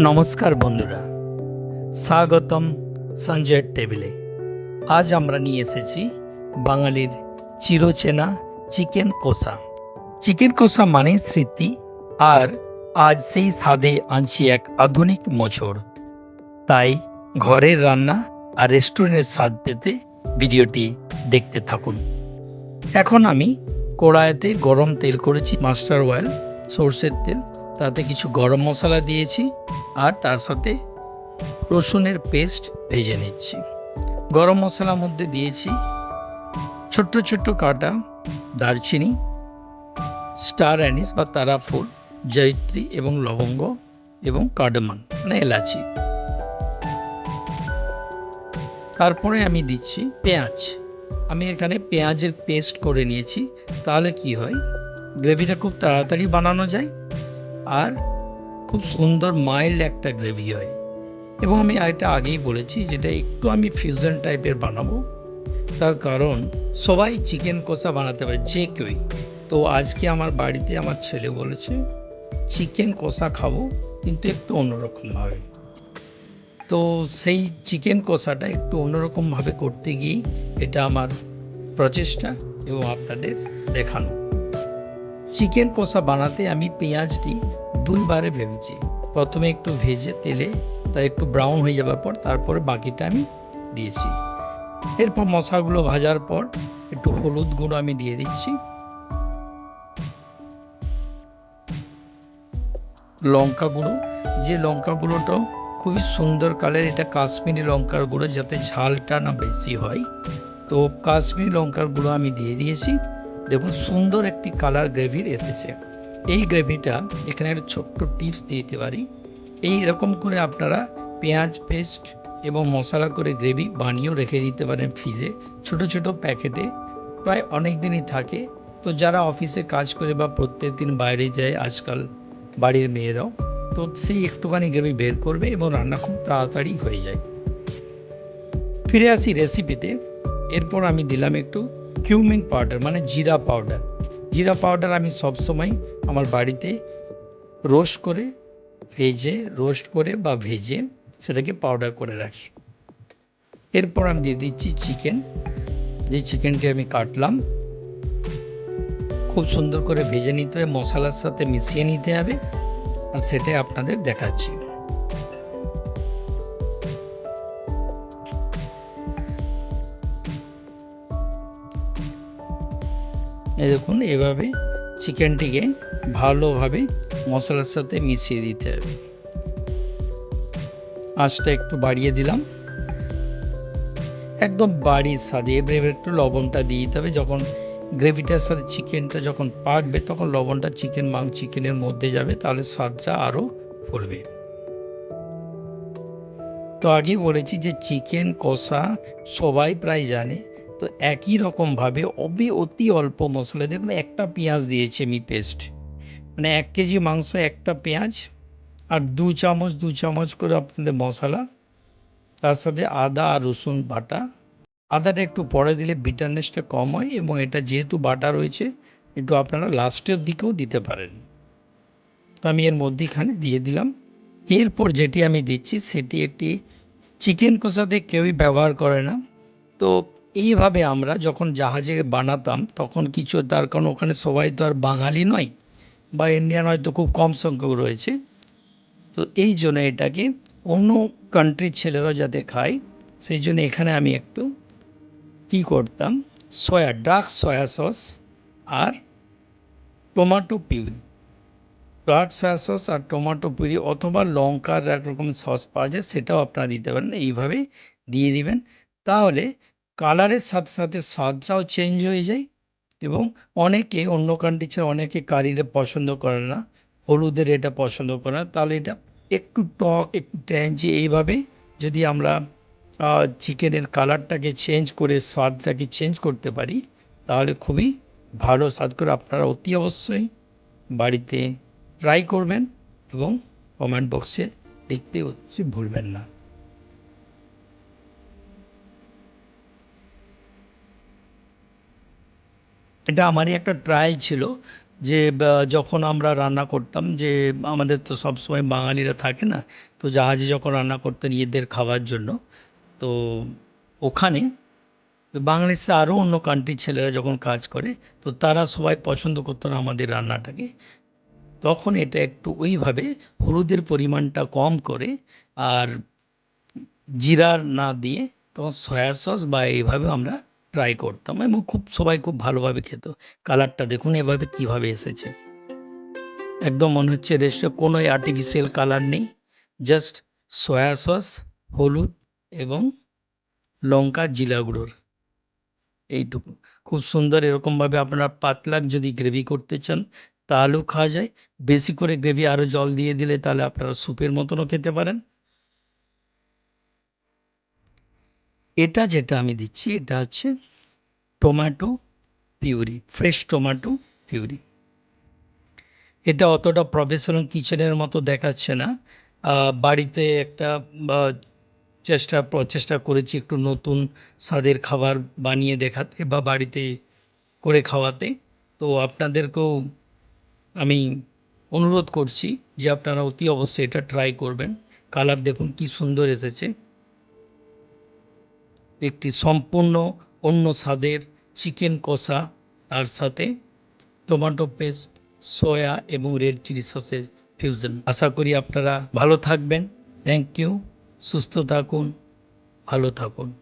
নমস্কার বন্ধুরা। স্বাগতম সঞ্জয়ের টেবিলে। আজ আমরা নিয়ে এসেছি বাঙালির চিরচেনা চিকেন কষা। চিকেন কষা মানে স্মৃতি, আর আজ সেই স্বাদে আনছি এক আধুনিক মোচড় তাই ঘরের রান্না আর রেস্টুরেন্টের স্বাদ পেতে ভিডিওটি দেখতে থাকুন। এখন আমি কড়াইতে গরম তেল করেছি মাস্টার অয়েল, সর্ষের তেল তাতে কিছু গরম মশলা দিয়েছি আর তার সাথে রসুনের পেস্ট ভেজে নিচ্ছি। গরম মশলার মধ্যে দিয়েছি ছোট্ট ছোট্ট কাটা দারচিনি, স্টার অ্যানিস বা তারা ফুল জয়ত্রী এবং লবঙ্গ এবং কার্ডমান মানে এলাচি। তারপরে আমি দিচ্ছি পেঁয়াজ। আমি এখানে পেঁয়াজের পেস্ট করে নিয়েছি, তাহলে কি হয়? গ্রেভিটা খুব তাড়াতাড়ি বানানো যায় আর খুব সুন্দর মাইল্ড একটা গ্রেভি হয়। এবং আমি এটা আগেই বলেছি যেটা একটু আমি ফিউশন টাইপের বানাবো। তার কারণ সবাই চিকেন কষা বানাতে পারে, যে কেউই। তো আজকে আমার বাড়িতে আমার ছেলে বলেছে, চিকেন কষা খাব, কিন্তু একটু অন্যরকমভাবে তো সেই চিকেন কষাটা একটু অন্যরকমভাবে করতে গিয়েই এটা আমার প্রচেষ্টা এবং আপনাদের দেখানো। চিকেন কষা বানাতে আমি পেঁয়াজটি দুইবারে ভেবেছি। প্রথমে একটু ভেজে তেলে তা একটু ব্রাউন হয়ে যাওয়ার পর তারপরে বাকিটা আমি দিয়েছি। এরপর মশলাগুলো ভাজার পর একটু হলুদ গুঁড়ো আমি দিয়ে দিচ্ছি। লঙ্কা গুঁড়ো। যে লঙ্কা গুঁড়োটাও খুবই সুন্দর কালার, এটা কাশ্মীরি লঙ্কার গুঁড়ো, যাতে ঝালটা না বেশি হয়। তো কাশ্মীরি লঙ্কার গুঁড়ো আমি দিয়ে দিয়েছি। দেখুন, সুন্দর একটি কালার গ্রেভির এসেছে। এই গ্রেভিটা এখানে একটা ছোট্ট টিপস দিয়ে দিতে পারি। এই রকম করে আপনারা পেঁয়াজ পেস্ট এবং মশলা করে গ্রেভি বানিয়েও রেখে দিতে পারেন ফ্রিজে ছোট ছোট প্যাকেটে প্রায় অনেক দিনই থাকে। তো যারা অফিসে কাজ করে বা প্রত্যেক দিন বাইরে যায়, আজকাল বাড়ির মেয়েরাও, তো সেই একটুখানি গ্রেভি বের করবে এবং রান্না খুব তাড়াতাড়ি হয়ে যায়। ফিরে আসি রেসিপিতে এরপর আমি দিলাম একটু কিউমিন পাউডার মানে জিরা পাউডার জিরা পাউডার আমি সবসময় আমার বাড়িতে রোস্ট করে, ভেজে, রোস্ট করে বা ভেজে সেটাকে পাউডার করে রাখি। এরপর আমি দিয়ে দিচ্ছি চিকেন যে চিকেনকে আমি কাটলাম, খুব সুন্দর করে ভেজে নিতে হবে, মশলার সাথে মিশিয়ে নিতে হবে, আর সেটাই আপনাদের দেখাচ্ছি। এই দেখুন, এভাবে চিকেনটিকে ভালোভাবে মশলার সাথে মিশিয়ে দিতে হবে। আঁচটা একটু বাড়িয়ে দিলাম। একদম বাড়ির স্বাদে, এবারে একটু লবণটা দিয়ে দিতে হবে। যখন গ্রেভিটার সাথে চিকেনটা যখন পাকবে, তখন লবণটা চিকেন মাং, চিকেনের মধ্যে যাবে, তাহলে স্বাদটা আরও ফুলবে। তো আগে বলেছি যে, চিকেন কষা সবাই প্রায় জানে। তো একই রকমভাবে অবি অতি অল্প মশলা দেখুন একটা পেঁয়াজ দিয়েছি আমি পেস্ট মানে এক কেজি মাংস, একটা পেঁয়াজ আর দু চামচ দু চামচ করে আপনাদের মশলা। তার সাথে আদা আর রসুন বাটা। আদাটা একটু পরে দিলে বিটারনেসটা কম হয় এবং এটা যেহেতু বাটা রয়েছে, একটু আপনারা লাস্টের দিকেও দিতে পারেন। তো আমি এর মধ্যেখানে দিয়ে দিলাম। এরপর যেটি আমি দিচ্ছি, সেটি একটি চিকেন কষাতে কেউই ব্যবহার করে না। তো এইভাবে আমরা যখন জাহাজে বানাতাম, তখন কিছু তার কারণ ওখানে সবাই তো আর বাঙালি নয় বা ইন্ডিয়ান হয়তো খুব কম সংখ্যক রয়েছে। তো এই জন্য এটাকে অন্য কান্ট্রির ছেলেরাও যাতে খায়, সেই জন্য এখানে আমি একটু কী করতাম সয়া ডার্ক সয়া সস আর tomato puree dark soya sauce আর টমাটো পিউরি অথবা লঙ্কার একরকম সস পাওয়া যায়, সেটাও আপনারা দিতে পারেন এইভাবে দিয়ে দিবেন। তাহলে কালারের সাথে সাথে স্বাদটাও চেঞ্জ হয়ে যায় এবং অনেকে, অন্য কান্ট্রি ছাড়া অনেকে কারিটা পছন্দ করে না, হলুদের এটা পছন্দ করে না, তাহলে এটা একটু টক, একটু ট্যাঞ্জি এইভাবে যদি আমরা চিকেনের কালারটাকে চেঞ্জ করে, স্বাদটাকে চেঞ্জ করতে পারি, তাহলে খুবই ভালো স্বাদ করে আপনারা অতি অবশ্যই বাড়িতে ট্রাই করবেন এবং কমেন্ট বক্সে লিখতে অবশ্যই ভুলবেন না। এটা আমারই একটা ট্রায়াল ছিল যে যখন আমরা রান্না করতাম যে, আমাদের তো সবসময় বাঙালিরা থাকে না, তো জাহাজে যখন রান্না করতেন ঈদের খাওয়ার জন্য, তো ওখানে বাংলাদেশে আরও অন্য কান্ট্রির ছেলেরা যখন কাজ করে, তো তারা সবাই পছন্দ করতো না আমাদের রান্নাটাকে। তখন এটা একটু ওইভাবে হলুদের পরিমাণটা কম করে আর জিরার না দিয়ে তখন সয়া সস বা এইভাবে আমরা ট্রাই করতাম এবং খুব, সবাই খুব ভালোভাবে খেত। কালারটা দেখুন এভাবে কীভাবে এসেছে। একদম মনে হচ্ছে রেস্টে কোনো আর্টিফিশিয়াল কালার নেই। জাস্ট সয়া সস হলুদ এবং লঙ্কা জিরা গুঁড়োর। এইটুকু। খুব সুন্দর এরকমভাবে আপনারা পাতলা যদি গ্রেভি করতে চান, তাহলেও খাওয়া যায়। বেশি করে গ্রেভি আরও জল দিয়ে দিলে তাহলে আপনারা স্যুপের মতনও খেতে পারেন। এটা যেটা আমি দিচ্ছি, এটা হচ্ছে tomato puree fresh tomato puree এটা অতটা প্রফেশনাল কিচেনের মতো দেখাচ্ছে না। বাড়িতে একটা চেষ্টা, প্রচেষ্টা করেছি একটু নতুন স্বাদের খাবার বানিয়ে দেখাতে বা বাড়িতে করে খাওয়াতে। তো আপনাদেরকেও আমি অনুরোধ করছি যে আপনারা অতি অবশ্যই এটা ট্রাই করবেন। কালার দেখুন কি সুন্দর এসেছে। একটি সম্পূর্ণ অন্য স্বাদের চিকেন কষা, তার সাথে টমেটো পেস্ট, সয়া এবং রেড চিলি সসের ফিউশন আশা করি আপনারা ভালো থাকবেন। থ্যাংক ইউ সুস্থ থাকুন। ভালো থাকুন।